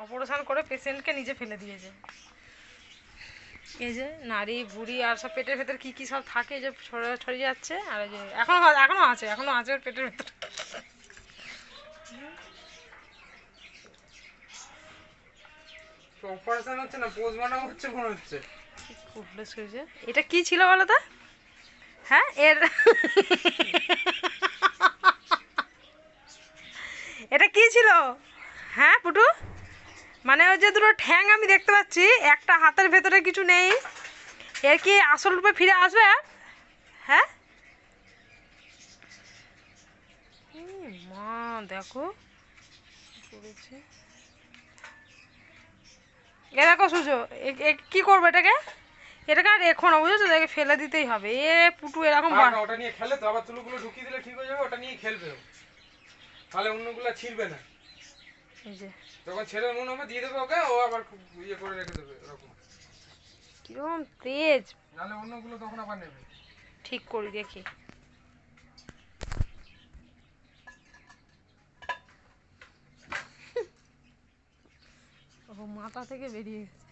Operation করে পেশেন্টকে নিজে ফেলে দিয়েছে এই যে নারী বুড়ি আর সব পেটের ভেতর কি কি সব থাকে যে ছড়ে ছড়িয়ে যাচ্ছে আর এই যে এখনও এখনও আছে এখনও আছে ওর পেটের ভেতর। অপারেশন হচ্ছে না পোস্টমর্টম হচ্ছে মনে হচ্ছে? এটা কি ছিল বলো তো? হ্যাঁ এর এটা কি ছিল? হ্যাঁ পুটু? মানে ওই যে দুটো ঠ্যাং আমি দেখতে পাচ্ছি একটা হাতের ভেতরে কিছু নেই। এর কি আসল রূপে ফিরে আসবে? হ্যাঁ? মা দেখো করেছে। এ দেখো সুজো কি করব এটাকে? এটাকে আর রেখো না বুঝেছ? এটাকে ফেলে দিতেই হবে। এ পুটু এরকম ওটা নিয়ে খেলে তো আবার তুলোগুলো ঢুকিয়ে দিলে ঠিক হয়ে যাবে ওটা নিয়ে খেলবে। তাহলে অন্যগুলো ছিড়বে না। মনে দিয়ে দেবে ওকে ও আবার খুব ইয়ে করে রেখে দেবে এরকম। তেজ। অন্যগুলো তখন আবার নেবে। ঠিক করি দেখি। ও মাথা থেকে বেরিয়ে গেছে।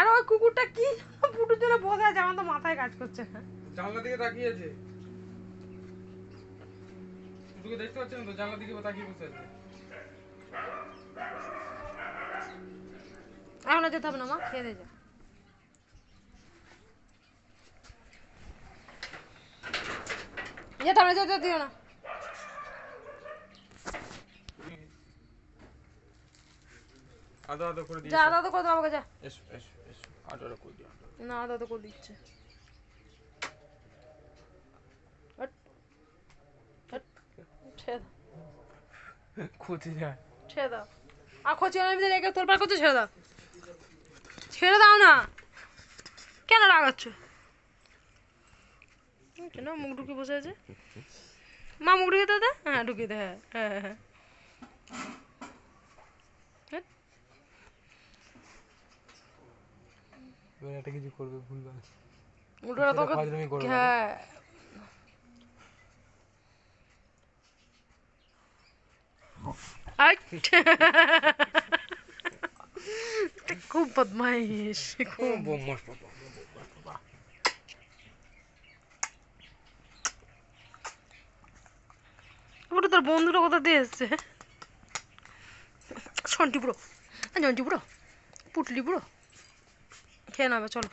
আর ওই কুকুরটা কি পুটুর জন্য বসে আছে? আমার তো মাথায় কাজ করছে না। জানলা দিকে তাকিয়েছে তোকে দেখতে পাচ্ছেন তো? জানলা দিকে তাকিয়ে বসে আছে। এখন যেতে হবে না মা। খেয়ে দিয়ে যা। যেতে হবে না যেতে দিও না। আদো আদো করে দিয়ে যা আদা তো করে দাও আমাকে যা। এসো এসো এসো। আদো আদো করে দিও না আদা করে দিচ্ছে। ছেড়ে দাও। খুঁজে যায় ছেড়ে দাও। আর রেখে তোর পার করছ ছেড়ে দাও। ছেড়ে দাও না। কেন রাগাচ্ছ? কেন মুখ ঢুকিয়ে বসে আছে মা মুখ ঢুকিয়ে দে। হ্যাঁ ঢুকিয়ে দে হ্যাঁ হ্যাঁ হ্যাঁ। এবার একটা কিছু করবে ভুলবে না উল্টোটা তোকে। হ্যাঁ। খুব বদমাইশ খুব। বাবা ওটা তোর বন্ধুটা কোথা দিয়ে এসছে? সন্টি বুড়ো জন্টি বুড়ো পুটলি বুড়ো খেয়ে নেবে চলো